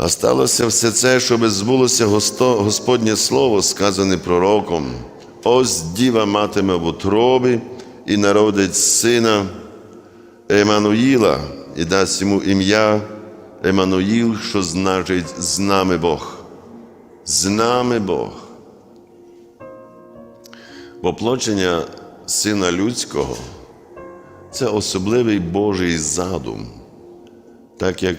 А сталося все це, щоб збулося Господнє Слово, сказане пророком. Ось діва матиме в утробі і народить сина Еммануїла, і дасть йому ім'я Еммануїл, що значить з нами Бог. З нами Бог. Воплочення Сина Людського це особливий Божий задум, так як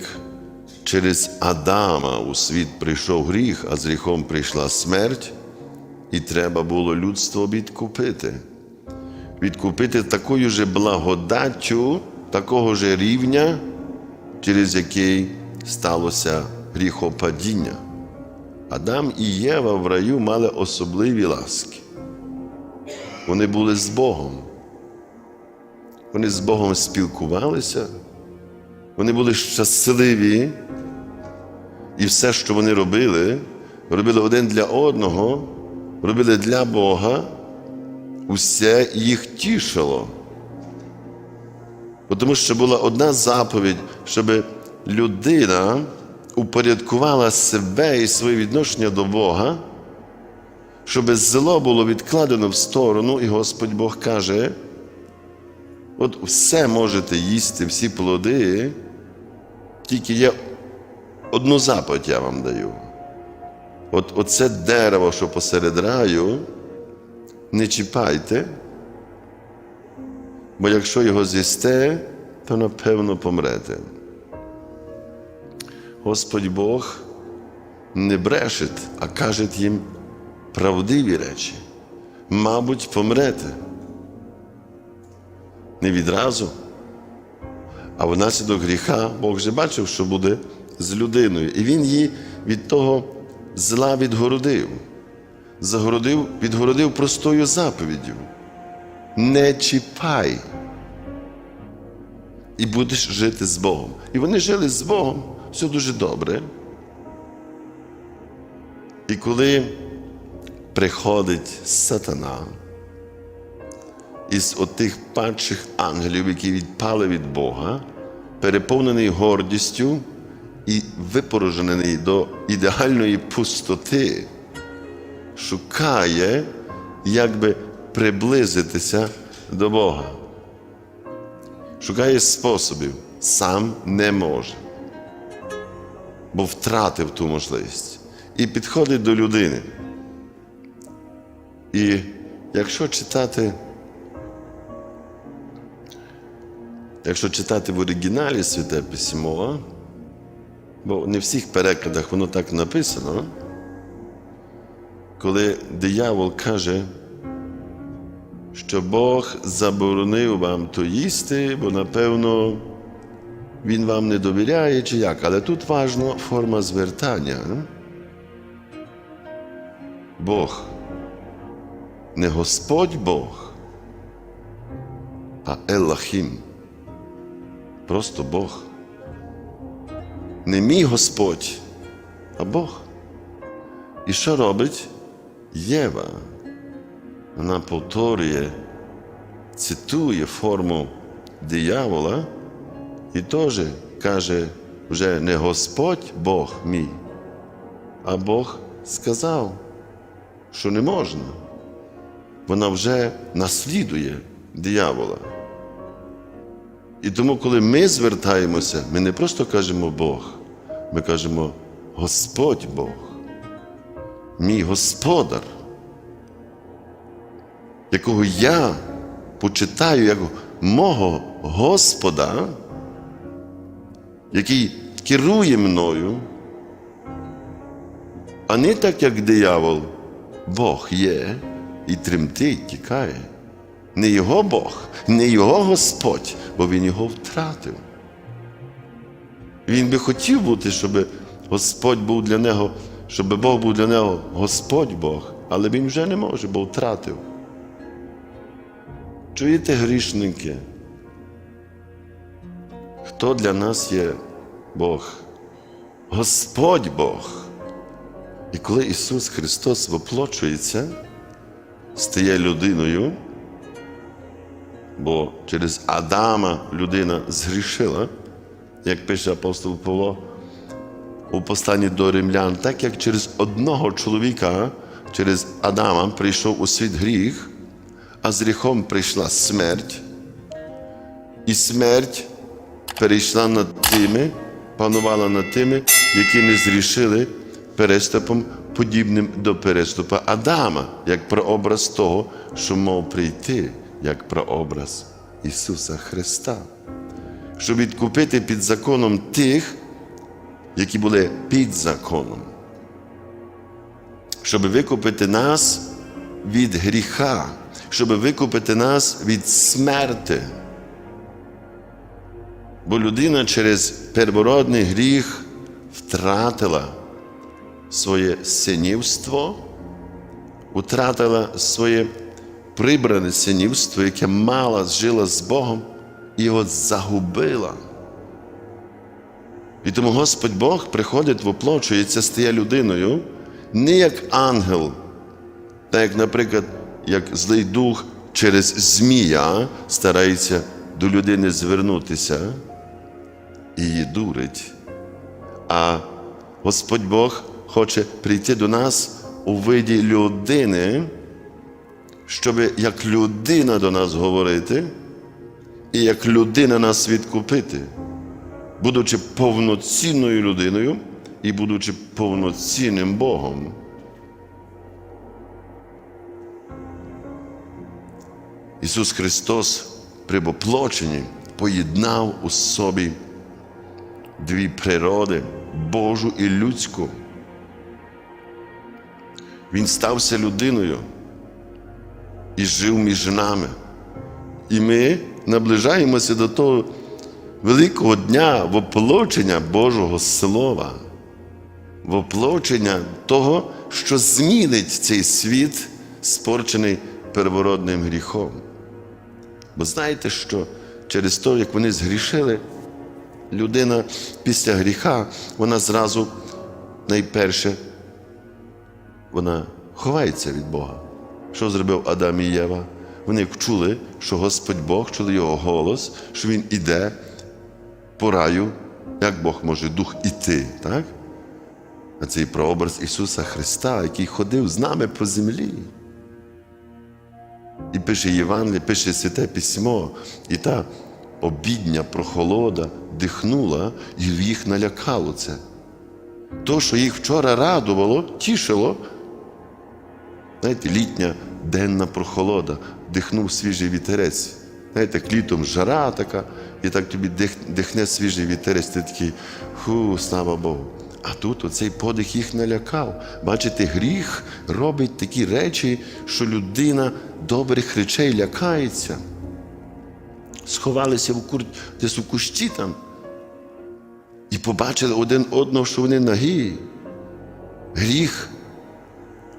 через Адама у світ прийшов гріх, а з гріхом прийшла смерть, і треба було людство відкупити. Відкупити такою же благодаттю, такого же рівня, через який сталося гріхопадіння. Адам і Єва в раю мали особливі ласки. Вони були з Богом. Вони з Богом спілкувалися, вони були щасливі, і все, що вони робили, робили один для одного, робили для Бога, усе їх тішило. Тому що була одна заповідь, щоб людина упорядкувала себе і своє відношення до Бога, щоб зло було відкладено в сторону, і Господь Бог каже, от все можете їсти, всі плоди, тільки є одну заповідь я вам даю. От оце дерево, що посеред раю, не чіпайте, бо якщо його з'їсте, то напевно помрете. Господь Бог не брешить, а каже їм правдиві речі. Мабуть, помрете. Не відразу. А внаслідок гріха Бог вже бачив, що буде з людиною. І Він її від того зла відгородив. Загородив, відгородив простою заповіддю. Не чіпай. І будеш жити з Богом. І вони жили з Богом, все дуже добре. І коли приходить сатана із отих падших ангелів, які відпали від Бога, переповнений гордістю і випорожений до ідеальної пустоти, шукає, як би приблизитися до Бога. Шукає способів, сам не може, бо втратив ту можливість. І підходить до людини. І якщо читати, якщо читати в оригіналі Святе Письмо, бо не в всіх перекладах воно так написано, коли диявол каже, що Бог заборонив вам то їсти, бо напевно Він вам не довіряє чи як. Але тут важна форма звертання. Бог не Господь Бог, а Елахім. Просто Бог. Не мій Господь, а Бог. І що робить Єва? Вона повторює, цитує форму диявола і теж каже вже не Господь Бог мій, а Бог сказав, що не можна. Вона вже наслідує диявола. І тому, коли ми звертаємося, ми не просто кажемо Бог, ми кажемо Господь Бог, мій Господар, якого я почитаю як мого Господа, який керує мною, а не так, як диявол, Бог є і тремтить, тікає. Не його Бог, не його Господь, бо він його втратив. Він би хотів бути, щоб Господь був для нього, щоб Бог був для нього Господь Бог, але він вже не може, бо втратив. Чуєте грішники? Хто для нас є Бог? Господь Бог. І коли Ісус Христос воплочується, стає людиною, бо через Адама людина згрішила, як пише апостол Павло, у посланні до римлян, так як через одного чоловіка, через Адама, прийшов у світ гріх, а з гріхом прийшла смерть, і смерть перейшла над тими, панувала над тими, які не зрішили переступом, подібним до переступа Адама, як прообраз того, що мав прийти, як прообраз Ісуса Христа, щоб відкупити під законом тих, які були під законом, щоб викупити нас від гріха, щоб викупити нас від смерти. Бо людина через первородний гріх втратила своє синівство, втратила своє прибране синівство, яке мала, жила з Богом, і його загубила. І тому Господь Бог приходить, воплочується, стає людиною, не як ангел, так як, наприклад, як злий дух через змія старається до людини звернутися і її дурить. А Господь Бог хоче прийти до нас у виді людини, щоб як людина до нас говорити, і як людина нас відкупити, будучи повноцінною людиною і будучи повноцінним Богом. Ісус Христос при воплоченні поєднав у собі дві природи Божу і людську. Він стався людиною і жив між нами. І ми наближаємося до того великого дня воплочення Божого Слова, воплочення того, що змінить цей світ, спорчений первородним гріхом. Бо знаєте, що через те, як вони згрішили, людина після гріха, вона зразу найперше вона ховається від Бога. Що зробив Адам і Єва? Вони чули, що Господь Бог, чули його голос, що Він іде по раю, як Бог може дух іти, так? А цей прообраз Ісуса Христа, який ходив з нами по землі. І пише Євангеліє, пише Святе Письмо, і та обідня прохолода дихнула і їх налякало це. То, що їх вчора радувало, тішило, знаєте, літня денна прохолода, дихнув свіжий вітерець. Знаєте, як літом жара така, і так тобі дих, дихне свіжий вітерець, ти такий, ху, слава Богу. А тут оцей подих їх налякав. Бачите, гріх робить такі речі, що людина добрих речей лякається. Сховалися в кур... десь у кущі там і побачили один одного, що вони нагі. Гріх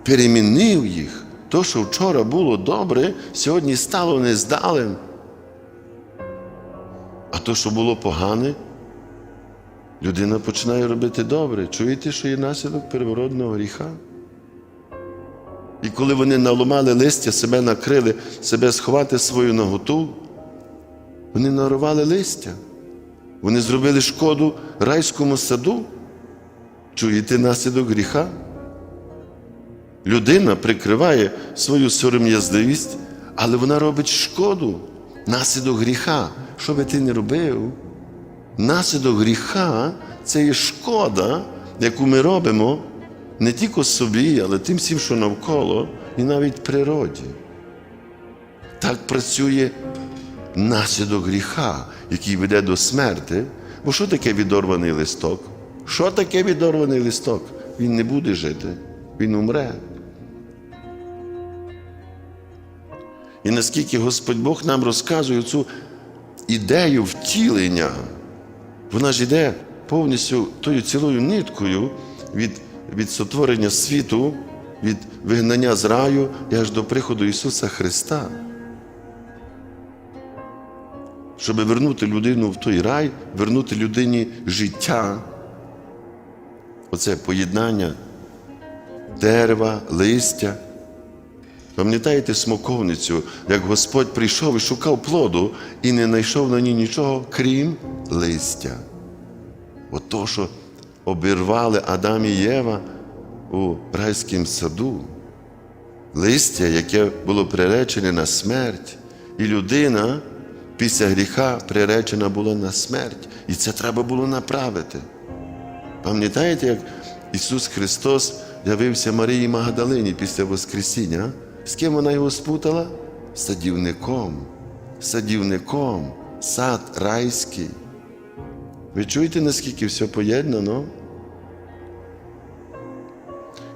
перемінив їх. То, що вчора було добре, сьогодні стало нездалим. А то, що було погане, людина починає робити добре. Чуєте, що є наслідок переворотного гріха? І коли вони наламали листя, себе накрили, себе сховати свою наготу, вони нарвали листя. Вони зробили шкоду райському саду. Чуєте наслідок гріха? Людина прикриває свою сором'язливість, але вона робить шкоду, наслідок гріха. Що би ти не робив? Наслідок гріха це є шкода, яку ми робимо не тільки собі, але тим всім, що навколо, і навіть природі. Так працює наслідок гріха, який веде до смерти. Бо що таке відорваний листок? Що таке відорваний листок? Він не буде жити, він умре. І наскільки Господь Бог нам розказує цю ідею втілення, вона ж йде повністю тою цілою ниткою від, від сотворення світу, від вигнання з раю і аж до приходу Ісуса Христа. Щоб вернути людину в той рай, вернути людині життя, оце поєднання дерева, листя. Пам'ятаєте смоковницю, як Господь прийшов і шукав плоду і не знайшов на ній нічого, крім листя. От то, що обірвали Адам і Єва у райському саду. Листя, яке було приречене на смерть, і людина після гріха приречена була на смерть. І це треба було направити. Пам'ятаєте, як Ісус Христос явився Марії Магдалині після Воскресіння? З ким вона його спутала? Садівником. Садівником, сад райський. Ви чуєте, наскільки все поєднано?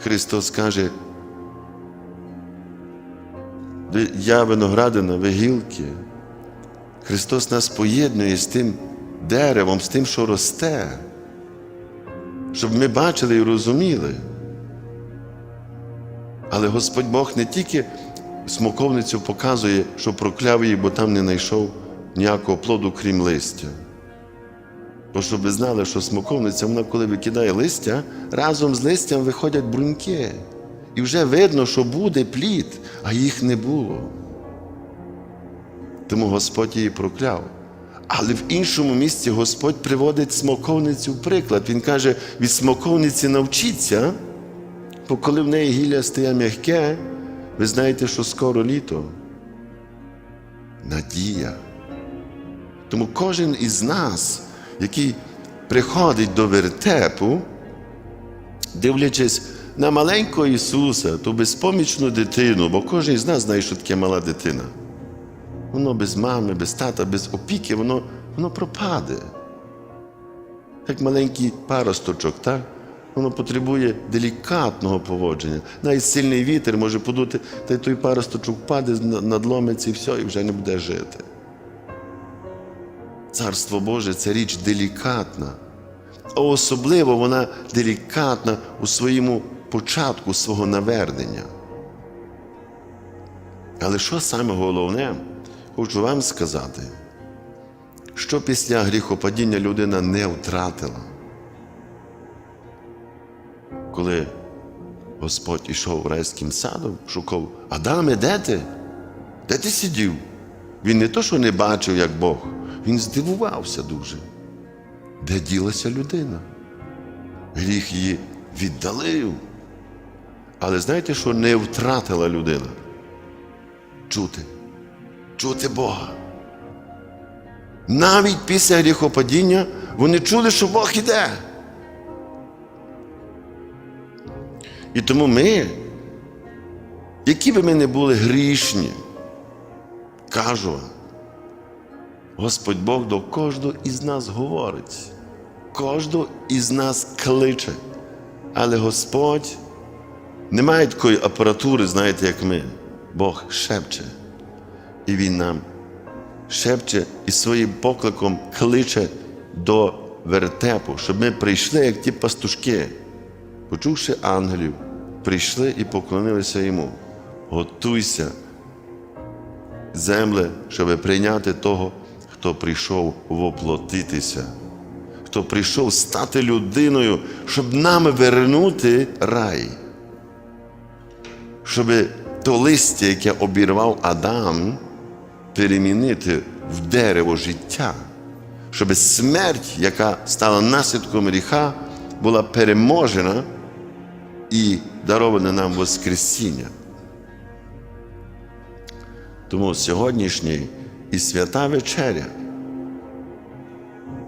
Христос каже, я виноградина, ви гілки. Христос нас поєднує з тим деревом, з тим, що росте, щоб ми бачили і розуміли. Але Господь Бог не тільки смоковницю показує, що прокляв її, бо там не знайшов ніякого плоду, крім листя. Бо щоб ви знали, що смоковниця, вона коли викидає листя, разом з листям виходять бруньки. І вже видно, що буде плід, а їх не було. Тому Господь її прокляв. Але в іншому місці Господь приводить смоковницю в приклад. Він каже: від смоковниці навчіться, бо коли в неї гілля стає м'яке, ви знаєте, що скоро літо. Надія. Тому кожен із нас, який приходить до вертепу, дивлячись на маленького Ісуса, ту безпомічну дитину, бо кожен із нас знає, що таке мала дитина. Воно без мами, без тата, без опіки, воно, воно пропаде. Як маленький паросточок, так? Воно потребує делікатного поводження. Навіть сильний вітер може подути, та й той паросточок впаде, надломиться і все, і вже не буде жити. Царство Боже це річ делікатна. А особливо вона делікатна у своєму початку свого навернення. Але що саме головне, хочу вам сказати, що після гріхопадіння людина не втратила. Коли Господь ішов райським садом, шукав, Адаме, де ти? Де ти сидів? Він не то, що не бачив, як Бог, він здивувався дуже. Де ділася людина? Гріх її віддалив. Але знаєте, що не втратила людина? Чути, чути Бога. Навіть після гріхопадіння вони чули, що Бог іде. І тому ми, які би ми не були грішні, кажу вам, Господь Бог до кожного із нас говорить, кожного із нас кличе. Але Господь не має такої апаратури, знаєте, як ми. Бог шепче. І Він нам шепче і своїм покликом кличе до вертепу, щоб ми прийшли, як ті пастушки, почувши ангелів, прийшли і поклонилися йому. Готуйся, земле, щоб прийняти того, хто прийшов воплотитися, хто прийшов стати людиною, щоб нам вернути рай. Щоб то листя, яке обірвав Адам, перемінити в дерево життя, щоб смерть, яка стала наслідком гріха, була переможена і дарована нам Воскресіння. Тому сьогоднішній і свята вечеря,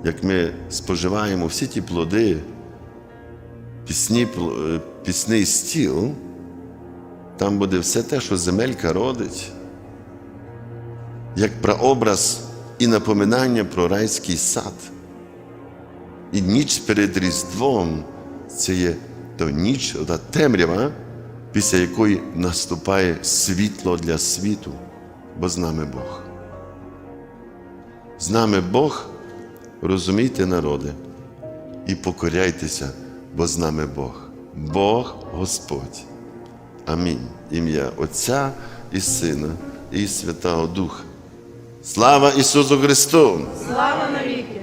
як ми споживаємо всі ті плоди, пісні, е, пісний стіл, там буде все те, що земелька родить, як прообраз і напоминання про райський сад. І ніч перед Різдвом це є то ніч, та темрява, після якої наступає світло для світу, бо з нами Бог. З нами Бог, розумійте, народи, і покоряйтеся, бо з нами Бог. Бог Господь. Амінь. Ім'я Отця і Сина, і Святого Духа. Слава Ісусу Христу! Слава навіки!